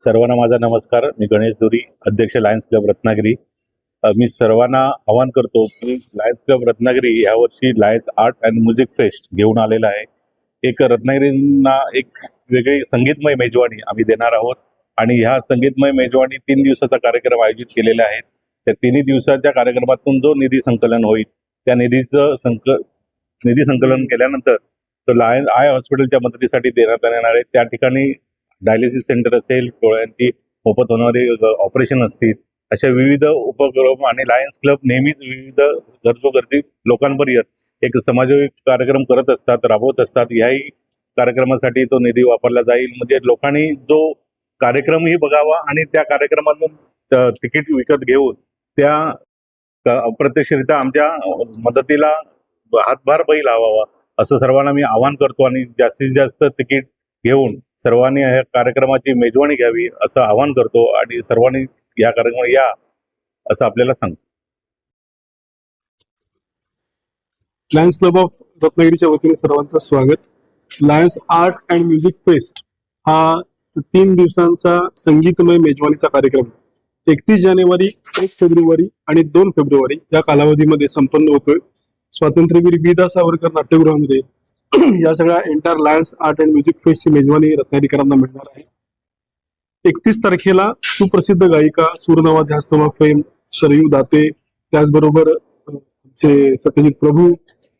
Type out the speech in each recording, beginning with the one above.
सर्वांना माझा नमस्कार. मी गणेश दुरी अध्यक्ष लायन्स क्लब रत्नागिरी. मी सर्वांना आवाहन करतो की लायन्स क्लब रत्नागिरी यावर्षी lions art and music fest घेऊन आलेला आहे. एक रत्नागिरींना एक वेगळी संगीतमय मेजवानी आम्ही देणार आहोत आणि ह्या संगीतमय मेजवानी तीन दिवसाचा कार्यक्रम आयोजित केलेला आहे. त्या तिन्ही दिवसाच्या कार्यक्रमातून जो निधी संकलन होईल त्या निधीचं संक निधी संकलन केल्यानंतर तो लायन आय हॉस्पिटलच्या मदतीसाठी देण्यात येणार आहे. त्या ठिकाणी डायलिसिस सेंटर असेल डोळ्यांची मोफत होणारी ऑपरेशन असतील अशा विविध उपक्रम आणि लायन्स क्लब नेहमीच विविध गरजोगर्दी लोकांपर्यंत एक समाजोपयोगी कार्यक्रम करत असतात राबवत असतात. याही कार्यक्रमासाठी तो निधी वापरला जाईल. म्हणजे लोकांनी जो कार्यक्रमही बघावा आणि त्या कार्यक्रमातून तिकीट विकत घेऊन त्या अप्रत्यक्षरित्या आमच्या मदतीला हातभार बैल लावावा असं सर्वांना मी आवाहन करतो. आणि जास्तीत जास्त तिकीट घेऊन सर्वांनी या कार्यक्रमाची मेजवानी घ्यावी असं आवाहन करतो आणि सर्वांनी या कार्यक्रमात या असं आपल्याला सांगतो. लायन्स क्लब ऑफ रत्नागिरीच्या वतीने सर्वांचं स्वागत. Lions art and music fest हा तीन दिवसांचा संगीतमय मेजवानीचा कार्यक्रम. एकतीस जानेवारी एक फेब्रुवारी आणि दोन फेब्रुवारी या कालावधीमध्ये संपन्न होतोय. स्वातंत्र्यवीर विदा सावरकर नाट्यगृहामध्ये या सगळ्या entire lions art and music फेस्टची मेजवानी रत्नागिरीकरांना मिळणार आहे. एकतीस तारखेला सुप्रसिद्ध गायिका सूरनवाध्यास्तवा फेम शरयू दाते त्याचबरोबर आमचे सत्यजित प्रभू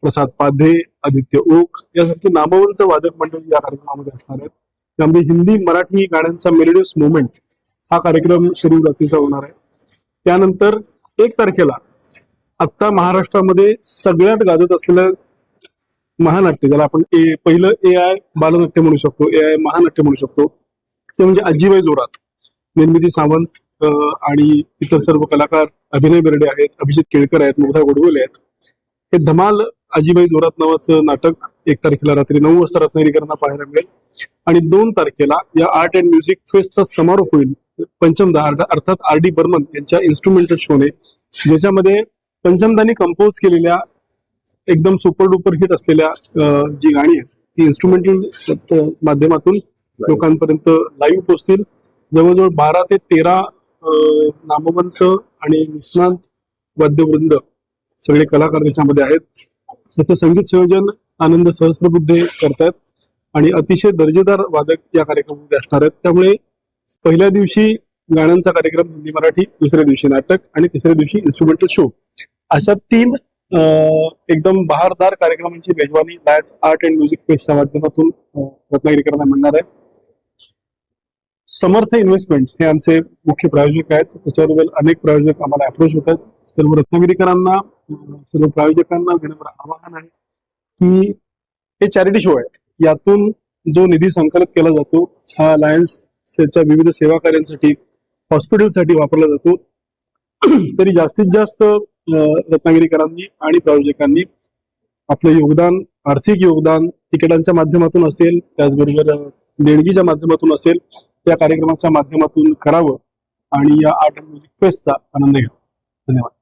प्रसाद पाधे आदित्य ओक यासारखे नामवंत वादक मंडळी या कार्यक्रमामध्ये असणार आहेत. त्यामध्ये हिंदी मराठी गाण्यांचा मेलोडियस मुवमेंट हा कार्यक्रम शरीर जातीचा होणार आहे. त्यानंतर एक तारखेला आत्ता महाराष्ट्रामध्ये सगळ्यात गाजत असलेल्या महानाट्य ज्याला आपण ए पहिलं ए आय बालनाट्य म्हणू शकतो ए आय महानाट्य म्हणू शकतो. ते म्हणजे आजीबाई जोरात. निर्मिती सावंत आणि इतर सर्व कलाकार अभिनय बेर्डे आहेत अभिजित केळकर आहेत मुग्धा गोडबोले आहेत. हे धमाल आजीबाई जोरात नावाचं नाटक एक तारखेला रात्री नऊ वाजता रत्नागिरीकरांना पाहायला मिळेल. आणि दोन तारखेला या आर्ट अँड म्युझिक फेस्टचा समारोप होईल. पंचमदा अर्थात आर डी बर्मन यांच्या इन्स्ट्रुमेंटल शोने ज्याच्यामध्ये पंचमदानी कंपोज केलेल्या एकदम सुपर डुपर हिट असलेल्या जी गाणी आहेत ती इन्स्ट्रुमेंटल माध्यमातून लोकांपर्यंत लाईव्ह पोहोचतील. जवळजवळ बारा ते तेरा नामवंत आणि निष्णात वाद्यवृंद सगळे कलाकार त्याच्यामध्ये आहेत. त्याचं संगीत संयोजन आनंद सहस्त्रबुद्धे करतायत आणि अतिशय दर्जेदार वादक या कार्यक्रमामध्ये असणार आहेत. त्यामुळे पहिल्या दिवशी गाण्यांचा कार्यक्रम हिंदी मराठी दुसऱ्या दिवशी नाटक आणि तिसऱ्या दिवशी इन्स्ट्रुमेंटल शो अशा तीन एकदम बहारदार कार्यक्रमांची मेजवानी लायन्स आर्ट अँड म्युझिक फेस्टच्या माध्यमातून रत्नागिरीकरांना मिळणार आहे. समर्थ इन्व्हेस्टमेंट हे आमचे मुख्य प्रायोजक आहेत. त्याच्याबरोबर अनेक प्रायोजक आम्हाला अप्रोच होत आहेत. सर्व रत्नागिरीकरांना सर्व प्रायोजकांना विनम्र आवाहन आहे की हे चॅरिटी शो आहेत. यातून जो निधी संकलित केला जातो हा लायन्सच्या विविध सेवा कार्यांसाठी हॉस्पिटलसाठी वापरला जातो. तरी जास्तीत जास्त रत्नागिरीकरांनी आणि प्रायोजकांनी आपलं योगदान आर्थिक योगदान तिकिटांच्या माध्यमातून असेल त्याचबरोबर देणगीच्या माध्यमातून असेल त्या कार्यक्रमाच्या माध्यमातून करावं आणि या आर्ट अँड म्युझिक फेस्टचा आनंद घ्यावा. धन्यवाद.